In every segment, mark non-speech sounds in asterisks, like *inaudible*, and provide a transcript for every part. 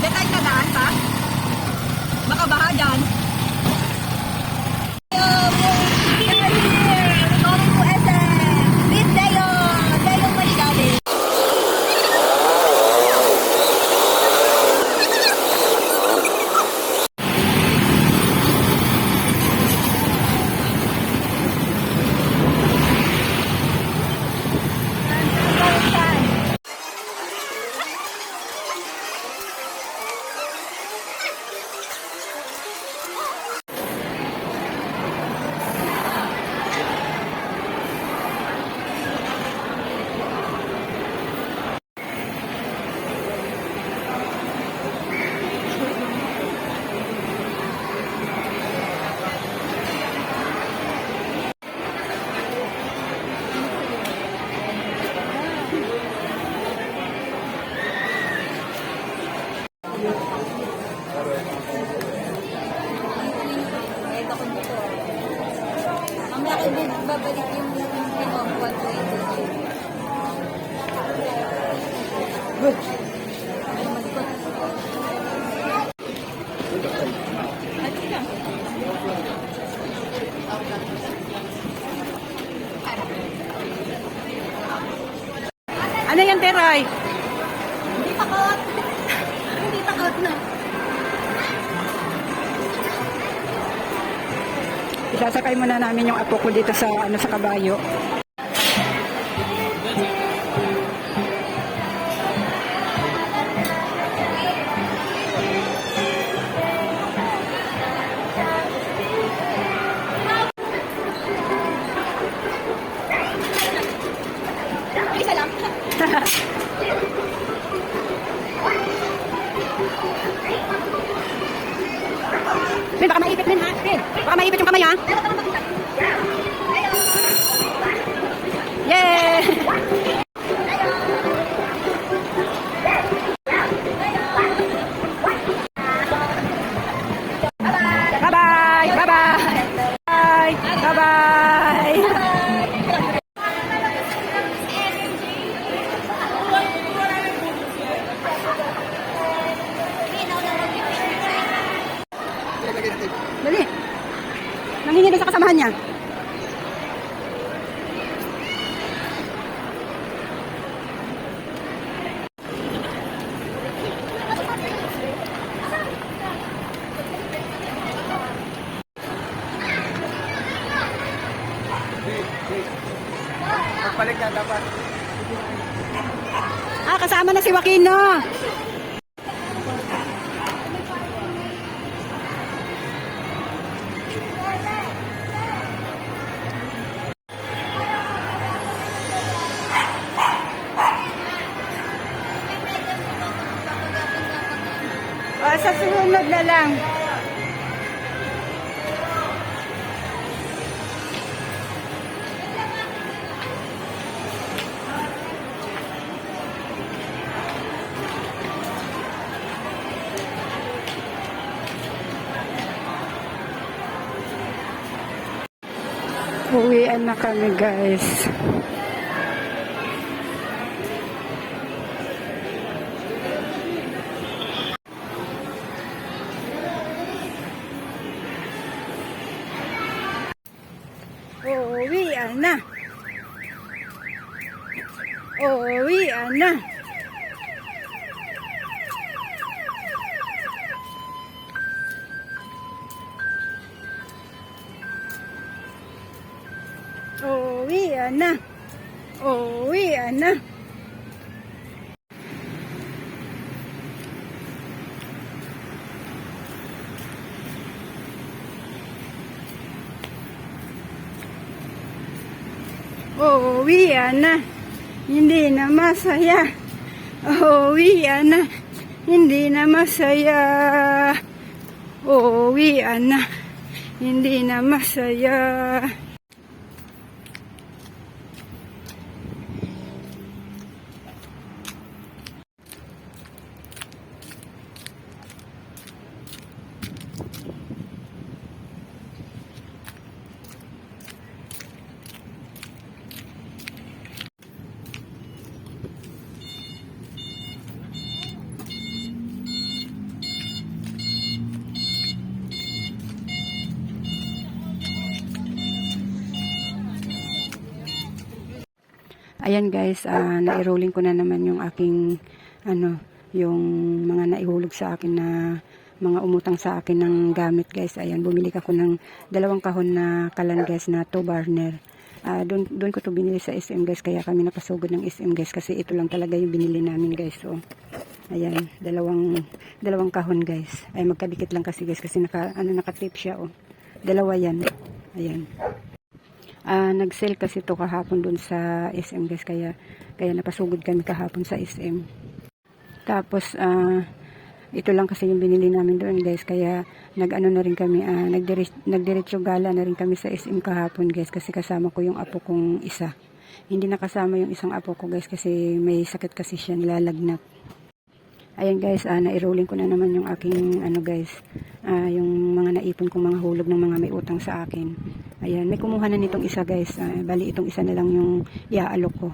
Diyan tayo nadaan pa? Baka baha. Isasakay muna namin yung apo ko dito sa ano sa kabayo. Isa lang. *laughs* baka maipit yung kamay ha. Yay! Bye-bye! Bye-bye! Bye! Bye-bye! Dali. Nangingi doon sa kasamahan niya. Pagbalik na dapat. Ah, kasama na si Joaquino. Ah, sa sumunod na lang. Uwian na kami guys. Uwian na. Uwian na. Uwian na. Uwian na. Uwian na. Hindi na masaya. Uwian na. Hindi na masaya. Uwian na. Hindi na masaya. Ayan guys, ah, nai-rolling ko na naman yung aking ano, yung mga naihulog sa akin na mga umutang sa akin ng gamit guys. Ayan, bumili ako ng dalawang kahon na kalan guys na 2 burner. Ah, doon doon ko to binili sa SM guys kaya kami napasugod ng SM guys kasi ito lang talaga yung binili namin guys. So, ayan, dalawang dalawang kahon guys. Ay magkadikit lang kasi guys kasi naka ano naka-tape siya oh. Dalawa yan. Ayan. Ah, nag-sale kasi to kahapon doon sa SM guys kaya kaya napasugod kami kahapon sa SM. Tapos ah ito lang kasi yung binili namin doon guys kaya nag-ano na rin kami ah nagdiretso, gala na rin kami sa SM kahapon guys kasi kasama ko yung apo kong isa. Hindi nakasama yung isang apo ko guys kasi may sakit kasi siya nilalagnat. Ayan guys, ah, nai-rolling ko na naman yung aking ano guys, ah, yung mga naipon kong mga hulog ng mga may utang sa akin. Ayan, may kumuha na nitong isa guys, ah, bali itong isa na lang yung iaalok ko.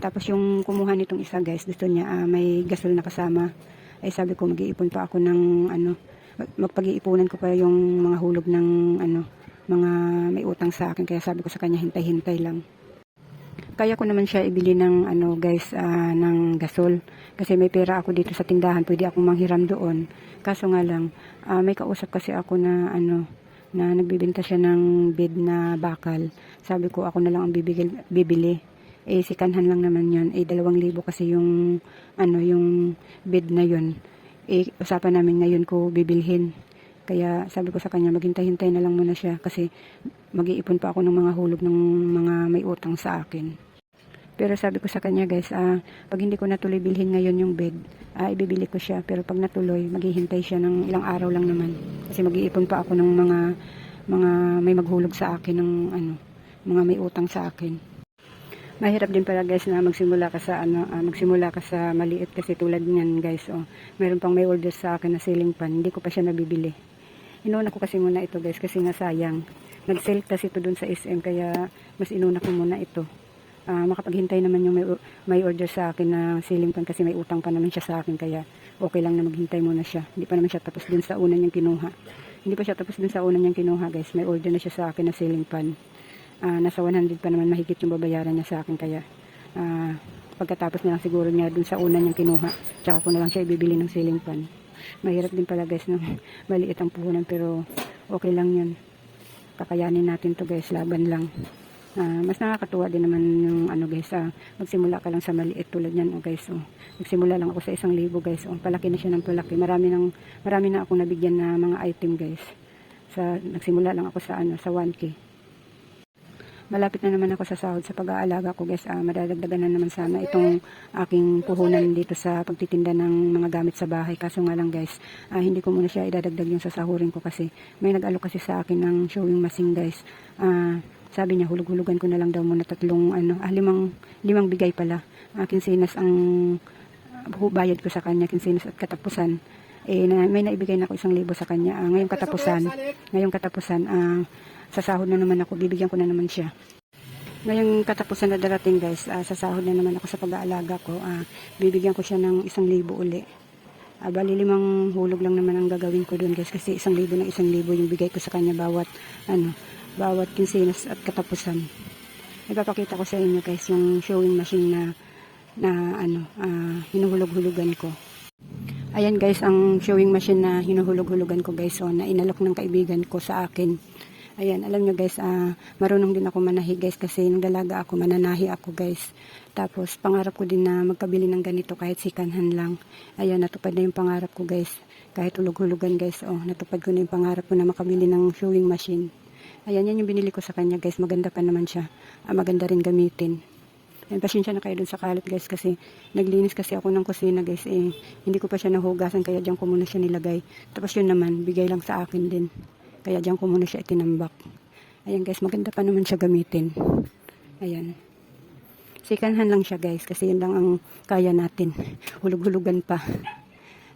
Tapos yung kumuha nitong isa guys, gusto niya ah, may gasol na kasama. Ay sabi ko mag-iipon pa ako ng ano, mag- magpag-iipunan ko pa yung mga hulog ng ano, mga may utang sa akin. Kaya sabi ko sa kanya hintay-hintay lang kaya ko naman siya ibili ng ano guys ah, ng gasol kasi may pera ako dito sa tindahan pwede akong manghiram doon kaso nga lang ah, may kausap kasi ako na ano na nagbibenta siya ng bed na bakal. Sabi ko ako na lang ang bibigil, bibili. Eh si kanhan lang naman yon eh dalawang libo kasi yung ano yung bed na yon eh usapan namin ngayon ko bibilhin. Kaya sabi ko sa kanya maghintay-hintay na lang muna siya kasi mag-iipon pa ako ng mga hulog ng mga may utang sa akin pero sabi ko sa kanya guys, ah, pag hindi ko natuloy bilhin ngayon yung bed, ah, ibibili ko siya. Pero pag natuloy, maghihintay siya ng ilang araw lang naman. Kasi mag-iipon pa ako ng mga mga may maghulog sa akin ng ano, mga may utang sa akin. Mahirap din pala guys na magsimula ka sa ano, ah, magsimula ka sa maliit kasi tulad niyan guys, oh. Meron pang may order sa akin na ceiling fan, hindi ko pa siya nabibili. Inuna ko kasi muna ito guys kasi nga sayang. Nag-sale kasi ito dun sa SM kaya mas inuna ko muna ito ah, makapaghintay naman yung may, may order sa akin na ceiling fan kasi may utang pa naman siya sa akin kaya okay lang na maghintay muna siya. Hindi pa naman siya tapos dun sa una niyang kinuha. Hindi pa siya tapos dun sa una niyang kinuha guys. May order na siya sa akin na ceiling fan. Ah, nasa 100 pa naman mahigit yung babayaran niya sa akin kaya ah, pagkatapos na lang siguro niya dun sa una niyang kinuha tsaka ko na lang siya ibibili ng ceiling fan. Mahirap din pala guys ng *laughs* maliit ang puhunan pero okay lang yun. Kakayanin natin to guys, laban lang. Ah, mas nakakatuwa din naman yung ano guys, ah, magsimula ka lang sa maliit tulad yan oh guys. Oh. Nagsimula lang ako sa isang libo guys. Oh, palaki na siya ng palaki. Marami nang marami na akong nabigyan na mga item guys. Sa nagsimula lang ako sa ano sa 1k. Malapit na naman ako sa sahod sa pag-aalaga ko guys. Ah, madadagdagan na naman sana itong aking puhunan dito sa pagtitinda ng mga gamit sa bahay. Kaso nga lang guys, ah, hindi ko muna siya idadagdag yung sasahurin ko kasi may nag-alok kasi sa akin ng showing machine guys. Ah, sabi niya hulug-hulugan ko na lang daw muna tatlong ano, ah, limang, limang bigay pala. Ah, kinsinas ang ah, bayad ko sa kanya, kinsinas at katapusan. Eh, na, may naibigay na ako isang libo sa kanya. Ah, ngayong katapusan, ngayong katapusan, ah, sa sahod na naman ako, bibigyan ko na naman siya. Ngayong katapusan na darating guys, ah, sa sahod na naman ako sa pag-aalaga ko, ah, bibigyan ko siya ng isang libo uli. Ah, bali limang hulog lang naman ang gagawin ko doon guys kasi isang libo ng isang libo yung bigay ko sa kanya bawat ano, bawat kinsinas at katapusan. Ipapakita ko sa inyo guys yung showing machine na na ano, ah, hinuhulog-hulugan ko. Ayan guys, ang showing machine na hinuhulog-hulugan ko guys, so, na inalok ng kaibigan ko sa akin. Ayan, alam nyo guys, ah, marunong din ako manahi guys kasi nung dalaga ako, mananahi ako guys. Tapos, pangarap ko din na magkabili ng ganito kahit sikanhan lang. Ayan, natupad na yung pangarap ko guys. Kahit hulog-hulugan guys, oh, natupad ko na yung pangarap ko na makabili ng showing machine. Ayan, yan yung binili ko sa kanya guys. Maganda pa naman siya. Ah, maganda rin gamitin. Ayan, pasensya na kayo dun sa kalat guys kasi naglinis kasi ako ng kusina guys eh. Hindi ko pa siya nahugasan kaya diyan ko muna siya nilagay. Tapos yun naman, bigay lang sa akin din. Kaya diyan ko muna siya itinambak. Ayan guys, maganda pa naman siya gamitin. Ayan. Sikanhan lang siya guys kasi yun lang ang kaya natin. Hulug-hulugan pa.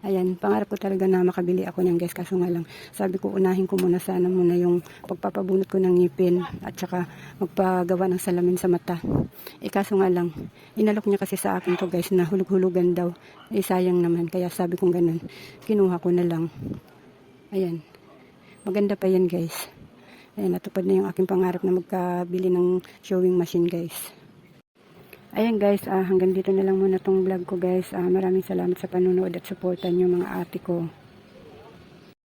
Ayan, pangarap ko talaga na makabili ako niyan guys kaso nga lang sabi ko unahin ko muna sana muna yung pagpapabunot ko ng ngipin at saka magpagawa ng salamin sa mata. Eh kaso nga lang, inalok niya kasi sa akin to guys na hulug-hulugan daw. Eh sayang naman kaya sabi kong ganun. Kinuha ko na lang. Ayan. Maganda pa yan guys. Ayan, natupad na yung aking pangarap na magkabili ng showing machine guys. Ayan guys, ah, hanggang dito na lang muna tong vlog ko guys. Ah, maraming salamat sa panonood at suporta nyo mga ate ko.